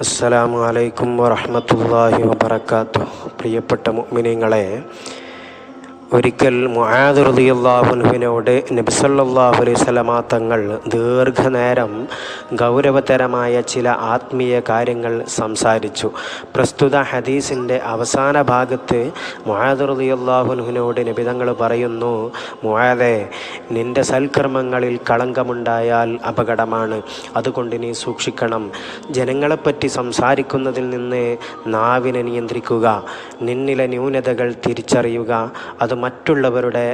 അസ്സലാമു അലൈക്കും വറഹ്മത്തുള്ളാഹി വബറകാത്തു പ്രിയപ്പെട്ട മുഅ്മിനീങ്ങളെ ഒരിക്കൽ മുആദ് നബിസല്ലാഹു അലൈഹി വസല്ലമ തങ്ങൾ ദീർഘനേരം ഗൗരവതരമായ ചില ആത്മീയ കാര്യങ്ങൾ സംസാരിച്ചു. പ്രസ്തുത ഹദീസിന്റെ അവസാന ഭാഗത്ത് മുആദ് നബിതങ്ങൾ നബി തങ്ങൾ പറയുന്നു മുഹാദെ നിന്റെ സൽക്കർമ്മങ്ങളിൽ കളങ്കമുണ്ടായാൽ അപകടമാണ്. അതുകൊണ്ട് നീ സൂക്ഷിക്കണം. ജനങ്ങളെപ്പറ്റി സംസാരിക്കുന്നതിൽ നിന്ന് നാവിനെ നിയന്ത്രിക്കുക. നിന്നിലെ ന്യൂനതകൾ തിരിച്ചറിയുക. അത് മറ്റുള്ളവരുടെ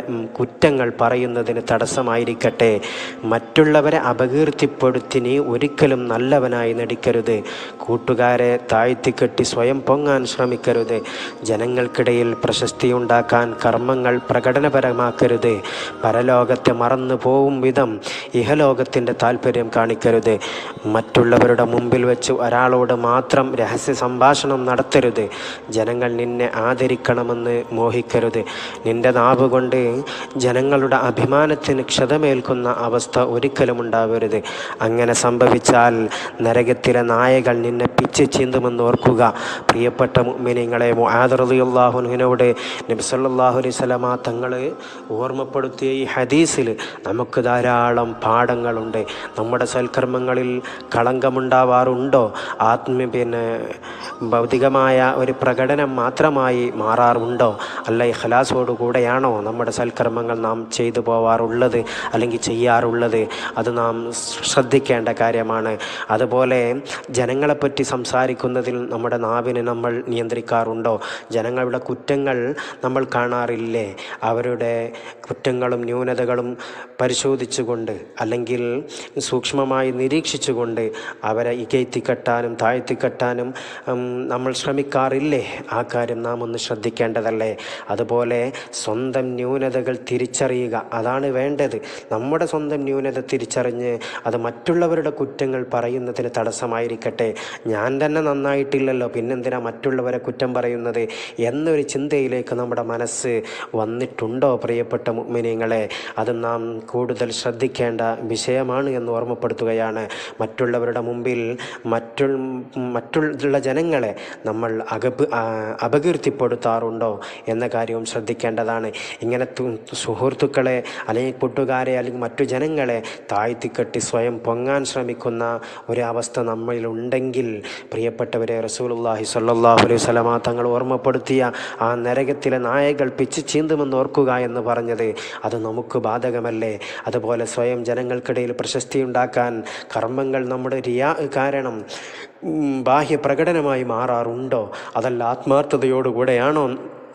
കുറ്റങ്ങൾ പറയുന്നതിന് തടസ്സമായിരിക്കട്ടെ. മറ്റുള്ളവരെ അപകീർത്തിപ്പെടുത്തി നീ ഒരിക്കലും നല്ലവനായി നടിക്കരുത്. കൂട്ടുകാരെ താഴ്ത്തിക്കെട്ടി സ്വയം പൊങ്ങാൻ ശ്രമിക്കരുത്. ജനങ്ങൾക്കിടയിൽ പ്രശസ്തി ഉണ്ടാക്കാൻ കർമ്മങ്ങൾ പ്രകടനപരമാക്കരുത്. പരലോകത്തെ മറന്നു പോവും വിധം ഇഹലോകത്തിന്റെ താല്പര്യം കാണിക്കരുത്. മറ്റുള്ളവരുടെ മുമ്പിൽ വെച്ച് ഒരാളോട് മാത്രം രഹസ്യ സംഭാഷണം നടത്തരുത്. ജനങ്ങൾ നിന്നെ ആദരിക്കണമെന്ന് മോഹിക്കരുത്. നിന്റെ നാവ് കൊണ്ട് ജനങ്ങളുടെ അഭിമാനത്തിന് ക്ഷതമേൽക്കുന്ന അവസ്ഥ ഒരിക്കലും ഉണ്ടാവരുത്. അങ്ങനെ സംഭവിച്ചാൽ നരകത്തിലെ നായകൾ നിന്നെ പിച്ച് ചീന്തുമെന്ന് ഓർക്കുക. പ്രിയപ്പെട്ട മുഅ്മിനീങ്ങളെ മുആദറിയാഹുനുവിനോട് നബ്സല്ലാഹു അലൈഹി സ്വലമ തങ്ങൾ ഓർമ്മപ്പെടുത്തിയ ഈ ഹദീസിൽ നമുക്ക് ധാരാളം പാഠങ്ങളുണ്ട്. നമ്മുടെ സൽക്കർമ്മങ്ങളിൽ കളങ്കമുണ്ടാവാറുണ്ടോ? ആത്മീയ പിന്നെ ഭൗതികമായ ഒരു പ്രകടനം മാത്രമായി മാറാറുണ്ടോ? അല്ല ഇഖ്ലാസോടു കൂടെയാണോ നമ്മുടെ സൽക്കർമ്മങ്ങൾ നാം ചെയ്തു പോവാറുള്ളത് അല്ലെങ്കിൽ ചെയ്യാറുള്ളത്? അത് നാം ശ്രദ്ധിക്കേണ്ട കാര്യമാണ്. അതുപോലെ ജനങ്ങളെപ്പറ്റി സംസാരിക്കുന്നതിൽ നമ്മുടെ നാവിനെ നമ്മൾ നിയന്ത്രിക്കാറുണ്ടോ? ജനങ്ങളുടെ കുറ്റങ്ങൾ നമ്മൾ കാണാറില്ലേ? അവരുടെ കുറ്റങ്ങളും ന്യൂനതകളും പരിശോധിച്ചുകൊണ്ട് അല്ലെങ്കിൽ സൂക്ഷ്മമായി നിരീക്ഷിച്ചുകൊണ്ട് അവരെ ഇകയത്തിക്കെട്ടാനും താഴ്ത്തിക്കെട്ടാനും നമ്മൾ ശ്രമിക്കാറില്ലേ? ആ കാര്യം നാം ഒന്ന് ശ്രദ്ധിക്കേണ്ടതല്ലേ? അതുപോലെ സ്വന്തം ന്യൂനതകൾ തിരിച്ചറിയുക. അതാണ് വേണ്ടത്. നമ്മുടെ സ്വന്തം ന്യൂനത തിരിച്ചറിഞ്ഞ് അത് മറ്റുള്ളവരുടെ കുറ്റങ്ങൾ പറയുന്നതിന് തടസ്സമായിരിക്കട്ടെ. ഞാൻ തന്നെ നന്നായിട്ടില്ലല്ലോ. പിന്നെന്തിനാ മറ്റുള്ളവരെ കുറ്റം പറയുന്നത്? എന്നൊരു ചിന്തയിലേക്ക് നമ്മുടെ മനസ്സ് വന്നിട്ടുണ്ടോ പ്രിയപ്പെട്ട മുഅ്മിനീങ്ങളെ അത് നാം കൂടുതൽ ശ്രദ്ധിക്കേണ്ട വിഷയമാണ് എന്ന് ഓർമ്മപ്പെടുത്തുകയാണ്. മറ്റുള്ളവരുടെ മുമ്പിൽ മറ്റു മറ്റുള്ള ജനങ്ങളെ നമ്മൾ അകപ് അപകീർത്തിപ്പെടുത്താറുണ്ടോ എന്ന കാര്യവും ശ്രദ്ധിക്കേണ്ടതാണ് ഇങ്ങനെ സുഹൃത്തുക്കളെ അല്ലെങ്കിൽ കൂട്ടുകാരെ അല്ലെങ്കിൽ മറ്റു ജനങ്ങളെ താഴ്ത്തിക്കെട്ടി സ്വയം പൊങ്ങാൻ ശ്രമിക്കുന്ന ഒരവസ്ഥ നമ്മളിലുണ്ടെങ്കിൽ പ്രിയപ്പെട്ടവരെ റസൂലുള്ളാഹി സല്ലാഹു അലൈഹി സ്വലമ തങ്ങൾ ഓർമ്മപ്പെടുത്തിയ ആ നരകത്തിലെ നായകൾ പിച്ച് ചീന്തുമെന്ന് ഓർക്കുക എന്ന് പറഞ്ഞത് അത് നമുക്ക് ബാധകമല്ലേ? അതുപോലെ സ്വയം ജനങ്ങൾക്കിടയിൽ പ്രശസ്തി ഉണ്ടാക്കാൻ കർമ്മങ്ങൾ നമ്മുടെ റിയാ കാരണം ബാഹ്യ പ്രകടനമായി മാറാറുണ്ടോ? അതല്ല ആത്മാർത്ഥതയോടുകൂടെയാണോ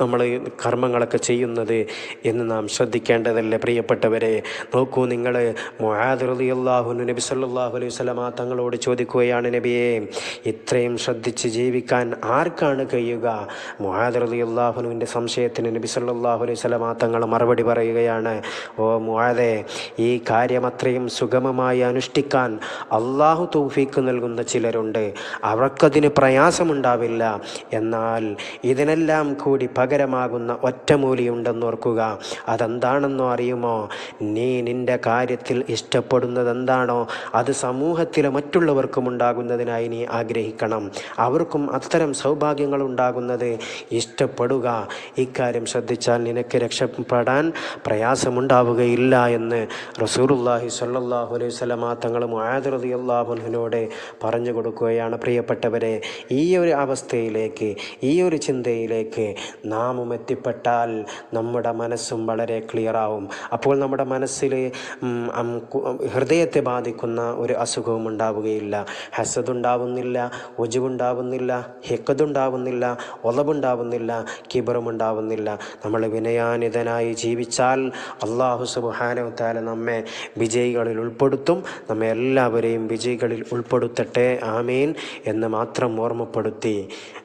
നമ്മൾ കർമ്മങ്ങളൊക്കെ ചെയ്യുന്നത് എന്ന് നാം ശ്രദ്ധിക്കേണ്ടതല്ലേ പ്രിയപ്പെട്ടവരെ? നോക്കൂ നിങ്ങൾ മുഹാദുറിയാഹുനു നബി സല്ലാഹു അലൈഹി വസല്ലമ തങ്ങളോട് ചോദിക്കുകയാണ് നബിയെ ഇത്രയും ശ്രദ്ധിച്ച് ജീവിക്കാൻ ആർക്കാണ് കഴിയുക? മുഹാദുറിയാഹുനുവിന്റെ സംശയത്തിന് നബി സല്ലാഹു അലൈഹി വസല്ലമ തങ്ങൾ മറുപടി പറയുകയാണ് ഓ മുഹാദെ ഈ കാര്യം അത്രയും സുഗമമായി അനുഷ്ഠിക്കാൻ അള്ളാഹു തൗഫീക്ക് നൽകുന്ന ചിലരുണ്ട്. അവർക്കതിന് പ്രയാസമുണ്ടാവില്ല. എന്നാൽ ഇതിനെല്ലാം കൂടി പകരമാകുന്ന ഒറ്റമൂലിയുണ്ടെന്ന് ഓർക്കുക അതെന്താണെന്നോ അറിയുമോ? നീ നിന്റെ കാര്യത്തിൽ ഇഷ്ടപ്പെടുന്നത് എന്താണോ അത് സമൂഹത്തിലെ മറ്റുള്ളവർക്കും ഉണ്ടാകുന്നതിനായി നീ ആഗ്രഹിക്കണം. അവർക്കും അത്തരം സൗഭാഗ്യങ്ങൾ ഉണ്ടാകുന്നത് ഇഷ്ടപ്പെടുക. ഇക്കാര്യം ശ്രദ്ധിച്ചാൽ നിനക്ക് രക്ഷപ്പെടാൻ പ്രയാസമുണ്ടാവുകയില്ല എന്ന് റസൂറുല്ലാഹി സല്ലാഹു അലൈഹി സ്വലമാ തങ്ങൾ റളിയല്ലാഹു അൻഹുവിനോട് പറഞ്ഞു കൊടുക്കുകയാണ്. പ്രിയപ്പെട്ടവരെ ഈ ഒരു അവസ്ഥയിലേക്ക് ഈ ഒരു ചിന്തയിലേക്ക് നാമും എത്തിപ്പെട്ടാൽ നമ്മുടെ മനസ്സും വളരെ ക്ലിയറാവും അപ്പോൾ നമ്മുടെ മനസ്സിൽ ഹൃദയത്തെ ബാധിക്കുന്ന ഒരു അസുഖവും ഉണ്ടാവുകയില്ല. ഹസദുണ്ടാവുന്നില്ല ഒജുവുണ്ടാവുന്നില്ല ഹെക്കതുണ്ടാവുന്നില്ല ഒളവുണ്ടാവുന്നില്ല കിബറുമുണ്ടാവുന്നില്ല. നമ്മൾ വിനയാനിതനായി ജീവിച്ചാൽ അള്ളാഹു സുബാനവത്താല നമ്മെ വിജയികളിൽ ഉൾപ്പെടുത്തും. നമ്മെ എല്ലാവരെയും വിജയികളിൽ ഉൾപ്പെടുത്തട്ടെ. ആമീൻ എന്ന് മാത്രം ഓർമ്മപ്പെടുത്തി.